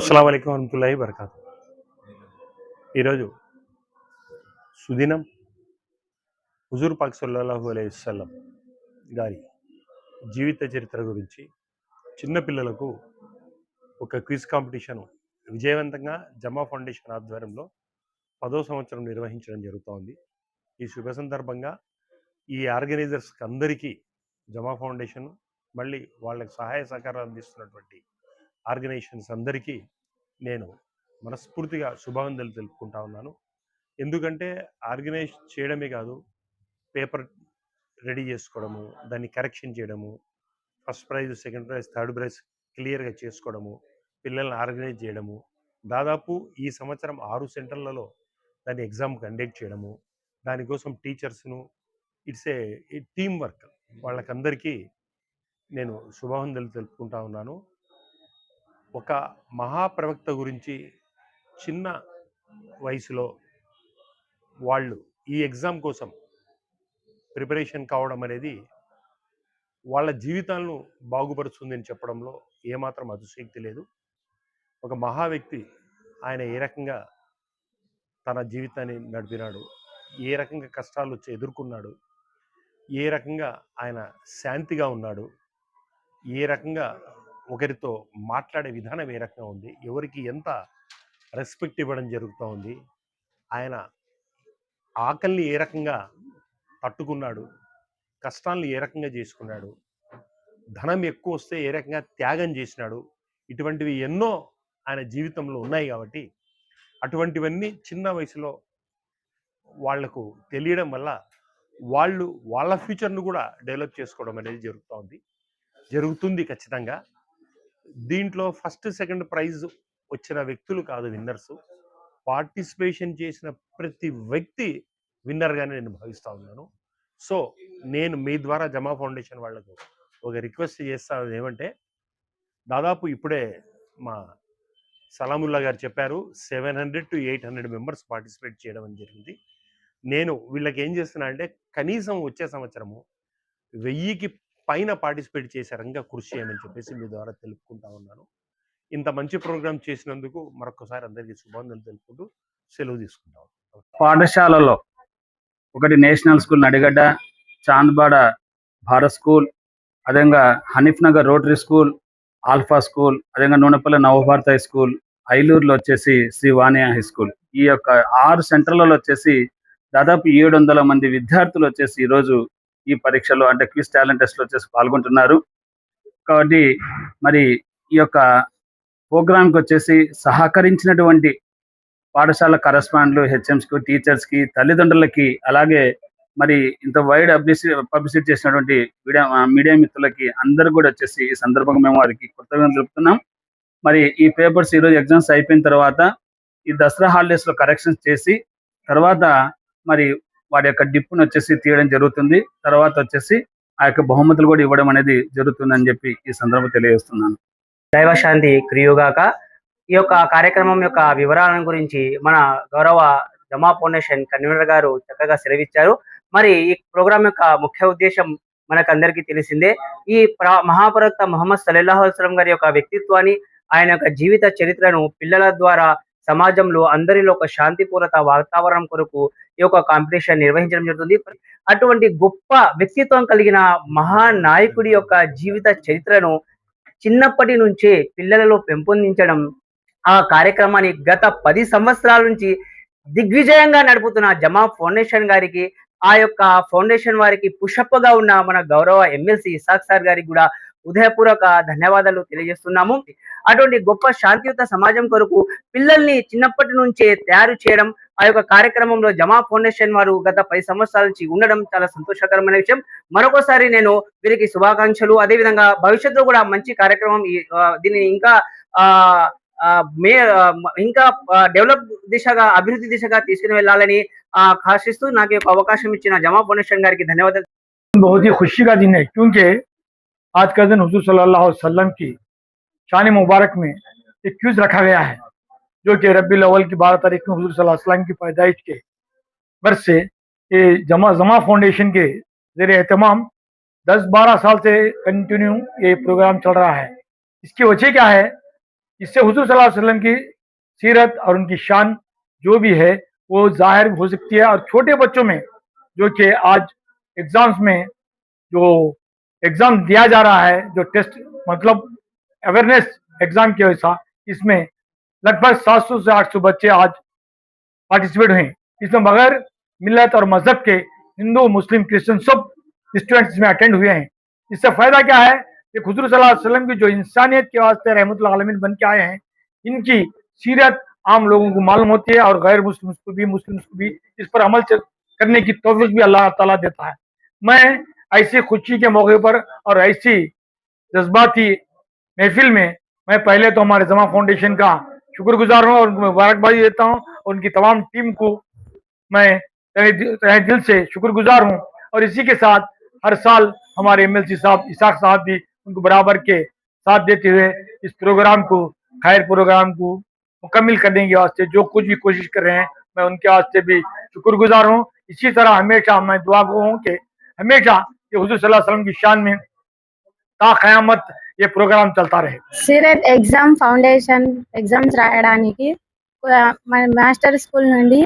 అస్సలం అయికం వరహతుల్లాహి వరకాతు ఈరోజు సుదినం హుజూర్ పాక్ సల్లాహు అలైహి గారి జీవిత చరిత్ర గురించి చిన్నపిల్లలకు ఒక క్విజ్ కాంపిటీషన్ విజయవంతంగా జమా ఫౌండేషన్ ఆధ్వర్యంలో పదో సంవత్సరం నిర్వహించడం జరుగుతోంది. ఈ శుభ సందర్భంగా ఈ ఆర్గనైజర్స్కి అందరికీ జమా ఫౌండేషన్ మళ్ళీ వాళ్ళకి సహాయ సహకారాలు అందిస్తున్నటువంటి ఆర్గనైజేషన్స్ అందరికీ నేను మనస్ఫూర్తిగా శుభావందనలు తెలుపుకుంటా ఉన్నాను. ఎందుకంటే ఆర్గనైజ్ చేయడమే కాదు పేపర్ రెడీ చేసుకోవడము దాన్ని కరెక్షన్ చేయడము first prize second prize third prize క్లియర్గా చేసుకోవడము పిల్లల్ని ఆర్గనైజ్ చేయడము దాదాపు ఈ సంవత్సరం ఆరు సెంటర్లలో దాని ఎగ్జామ్ కండక్ట్ చేయడము దానికోసం టీచర్స్ను ఇట్స్ ఏ టీమ్ వర్క్ వాళ్ళకందరికీ నేను శుభావందనలు తెలుపుకుంటా ఉన్నాను. ఒక మహాప్రవక్త గురించి చిన్న వయసులో వాళ్ళు ఈ ఎగ్జామ్ కోసం ప్రిపరేషన్ కావడం అనేది వాళ్ళ జీవితాలను బాగుపరుస్తుందని చెప్పడంలో ఏమాత్రం అతిశక్తి లేదు. ఒక మహా వ్యక్తి ఆయన ఏ రకంగా తన జీవితాన్ని నడిపినాడు ఏ రకంగా కష్టాలు వచ్చి ఎదుర్కొన్నాడు ఏ రకంగా ఆయన శాంతిగా ఉన్నాడు ఏ రకంగా ఒకరితో మాట్లాడే విధానం ఏ రకంగా ఉంది? ఎవరికి ఎంత రెస్పెక్ట్ ఇవ్వడం జరుగుతూ ఉంది? ఆయన ఆకలిని ఏ రకంగా తట్టుకున్నాడు? కష్టాలను ఏ రకంగా చేసుకున్నాడు? ధనం ఎక్కువ వస్తే ఏ రకంగా త్యాగం చేసినాడు? ఇటువంటివి ఎన్నో ఆయన జీవితంలో ఉన్నాయి కాబట్టి అటువంటివన్నీ చిన్న వయసులో వాళ్ళకు తెలియడం వల్ల వాళ్ళు వాళ్ళ ఫ్యూచర్ను కూడా డెవలప్ చేసుకోవడం అనేది జరుగుతూ ఉంది. జరుగుతుంది ఖచ్చితంగా. దీంట్లో ఫస్ట్ సెకండ్ ప్రైజ్ వచ్చిన వ్యక్తులు కాదు విన్నర్స్. పార్టిసిపేషన్ చేసిన ప్రతి వ్యక్తి విన్నర్గానే నేను భావిస్తూ ఉన్నాను. సో నేను మీ ద్వారా జమా ఫౌండేషన్ వాళ్ళకు ఒక రిక్వెస్ట్ చేస్తాను ఏమంటే దాదాపు ఇప్పుడే మా సలాముల్లా గారు చెప్పారు seven hundred to eight hundred members participate చేయడం అని జరిగింది. నేను వీళ్ళకి ఏం చేస్తున్నా అంటే కనీసం వచ్చే సంవత్సరము వెయ్యికి పైన పార్టిసిపేట్ చేసే రంగా కృషి చేయమని చెప్పేసి మీ ద్వారా తెలుపుకుంటా ఉన్నాను. ఇంత మంచి ప్రోగ్రామ్ చేసినందుకు మరొకసారి అందరికీ శుభాందనలు తెలుపుకుంటూ సెలవు తీసుకుంటాం పాఠశాలలో ఒకటి national school Nadigadda Chandbada Bharat school అదేవిధంగా Hanif Nagar rotary school alpha school అదేవిధంగా నూనెపల్లి నవభారత హై స్కూల్ ఐలూరులో వచ్చేసి శ్రీ వాణియా హై స్కూల్. ఈ యొక్క ఆరు సెంటర్లలో వచ్చేసి దాదాపు ఏడు వందల మంది విద్యార్థులు వచ్చేసి ఈరోజు ఈ పరీక్షలో అంటే క్విజ్ టాలెంట్ టెస్ట్లో వచ్చేసి పాల్గొంటున్నారు. కాబట్టి మరి ఈ యొక్క ప్రోగ్రాంకి వచ్చేసి సహకరించినటువంటి పాఠశాల కరస్పాండ్లు హెచ్ఎంస్కి టీచర్స్కి తల్లిదండ్రులకి అలాగే మరి ఇంత వైడ్ పబ్లిసిటీ పబ్లిసిటీ చేసినటువంటి మీడియా మీడియా మిత్రులకి అందరు కూడా వచ్చేసి ఈ సందర్భంగా మేము వారికి కృతజ్ఞతలు చెప్తున్నాం మరి ఈ పేపర్స్ ఈరోజు ఎగ్జామ్స్ అయిపోయిన తర్వాత ఈ దసరా హాలిడేస్లో కరెక్షన్స్ చేసి తర్వాత మరి వారి యొక్క డిప్పును వచ్చేసి తీయడం జరుగుతుంది. తర్వాత వచ్చేసి ఆ యొక్క బహుమతులు కూడా ఇవ్వడం అనేది జరుగుతుందని చెప్పి ఈ సందర్భం తెలియజేస్తున్నాను. దైవశాంతి క్రియుగాక ఈ యొక్క కార్యక్రమం యొక్క వివరాలను గురించి మన గౌరవ జమా ఫౌండేషన్ కన్వీనర్ గారు చక్కగా సెలవిచ్చారు. మరి ఈ ప్రోగ్రాం యొక్క ముఖ్య ఉద్దేశం మనకు అందరికీ తెలిసిందే. ఈ మహాప్రవక్త మొహమ్మద్ సల్లాహు అల్సలం గారి యొక్క వ్యక్తిత్వాన్ని ఆయన యొక్క జీవిత చరిత్రను పిల్లల ద్వారా సమాజంలో అందరిలో ఒక శాంతిపూర్వత వాతావరణం కొరకు ఈ యొక్క కాంపిటీషన్ నిర్వహించడం జరుగుతుంది. అటువంటి గొప్ప వ్యక్తిత్వం కలిగిన మహానాయకుడి యొక్క జీవిత చరిత్రను చిన్నప్పటి నుంచే పిల్లలలో పెంపొందించడం ఆ కార్యక్రమాన్ని గత పది సంవత్సరాల నుంచి దిగ్విజయంగా నడుపుతున్న జమా ఫౌండేషన్ గారికి ఆ యొక్క ఫౌండేషన్ వారికి పుషప్గా ఉన్న మన గౌరవ ఎమ్మెల్సీ ఇసాక్ సార్ గారికి కూడా ఉదయపూర్వక ధన్యవాదాలు తెలియజేస్తున్నాము అటువంటి గొప్ప శాంతియుత సమాజం కొరకు పిల్లల్ని చిన్నప్పటి నుంచే తయారు చేయడం ఆ యొక్క కార్యక్రమంలో జమా ఫౌండేషన్ వారు గత పది సంవత్సరాల నుంచి ఉండడం చాలా సంతోషకరమైన విషయం మరొకసారి నేను వీరికి శుభాకాంక్షలు అదే విధంగా భవిష్యత్తులో కూడా మంచి కార్యక్రమం ఈ, ఆ, దీన్ని ఇంకా ఆ ఆ, మే ఆ, ఇంకా డెవలప్ దిశగా అభివృద్ధి దిశగా తీసుకుని వెళ్ళాలని ఆ, ఆశిస్తూ నాకు ఈ యొక్క అవకాశం ఇచ్చిన జమా ఫౌండేషన్ గారికి ధన్యవాదాలు बहुत ही खुशी का दिन है क्योंकि आज का दिन हजूर सल्लल्लाहु अलैहि की शान मुबारक में एक क्यूज रखा गया है, जो कि रबी अव्वल की बारह तारीख में हजूर वसल्लम की पैदाइश के वर्ष से ये जमा जमा फाउंडेशन के जेर एहतमाम दस बारह साल से कंटिन्यू ये प्रोग्राम चल रहा है। इसकी वजह क्या है? इससे हजूर वसल्लम की सीरत और उनकी शान जो भी है, वो ज़ाहिर हो सकती है। और छोटे बच्चों में, जो कि आज एग्ज़ाम्स में जो एग्ज़ाम दिया जा रहा है, जो टेस्ट मतलब अवेयरनेस एग्ज़ाम के वैसा, इसमें लगभग 700 से 800 बच्चे आज पार्टिसिपेट हुए इसमें बगैर मिलत और मज़हब के हिंदू, मुस्लिम, क्रिश्चियन सब स्टूडेंट्स इसमें अटेंड हुए हैं। इससे फ़ायदा क्या है कि खुजर वसल्लम की जो इंसानियत के वास्ते रहमत आलमीन बन के आए हैं, इनकी सीरत आम लोगों को मालूम होती है और गैर मुस्लिम को भी मुस्लिम को भी इस पर अमल करने की तौफीक भी अल्लाह ताला देता है। मैं ऐसी खुशी के मौके पर और ऐसी जज्बाती महफिल में मैं पहले तो हमारे जमा फाउंडेशन का शुक्रगुजार हूँ और उनको मुबारकबादी देता हूँ उनकी तमाम टीम को मैं तहे दिल से शुक्रगुजार हूँ। और इसी के साथ हर साल हमारे एमएलसी साहब, इसाक साहब भी उनको बराबर के साथ देते हुए इस प्रोग्राम को, खैर प्रोग्राम को मुकम्मल करने के वास्ते जो कुछ भी कोशिश कर रहे हैं, मैं उनके वास्ते भी शुक्रगुजार हूँ। इसी तरह हमेशा मैं दुआ हूँ कि हमेशा ये हुजूर सल्लल्लाहु अलैहि वसल्लम की शान में ता क़यामत ये प्रोग्राम चलता रहे సిరెట్ ఎగ్జామ్ ఫౌండేషన్ ఎగ్జామ్స్ రాయడానికి ఆ, మన మాస్టర్ స్కూల్ నుండి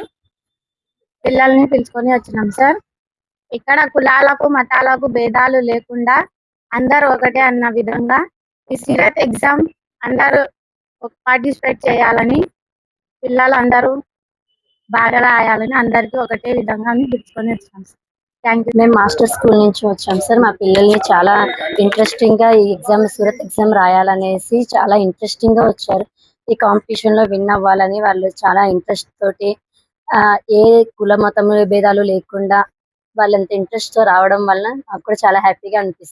పిల్లల్ని పిలుచుకొని వచ్చినాం సార్ ఇక్కడ కులాలకు మతాలకు భేదాలు లేకుండా అందరూ ఒకటే అన్న విధంగా ఈ సిరత్ ఎగ్జామ్ అందరూ పార్టిసిపేట్ చేయాలని పిల్లలు అందరూ బాగా రాయాలని అందరికీ ఒకటే విధంగా పిలుచుకొని వచ్చినాం సార్ థ్యాంక్ యూ మేము మాస్టర్ స్కూల్ నుంచి వచ్చాం సార్. మా పిల్లల్ని చాలా ఇంట్రెస్టింగ్గా ఈ ఎగ్జామ్ సూరత్ ఎగ్జామ్ రాయాలనేసి చాలా ఇంట్రెస్టింగ్గా వచ్చారు. ఈ కాంపిటీషన్లో విన్ అవ్వాలని వాళ్ళు చాలా ఇంట్రెస్ట్ తోటి ఆ, ఏ కుల మతం భేదాలు లేకుండా వాళ్ళంత ఇంట్రెస్ట్తో రావడం వల్ల నాకు కూడా చాలా హ్యాపీగా అనిపిస్తుంది.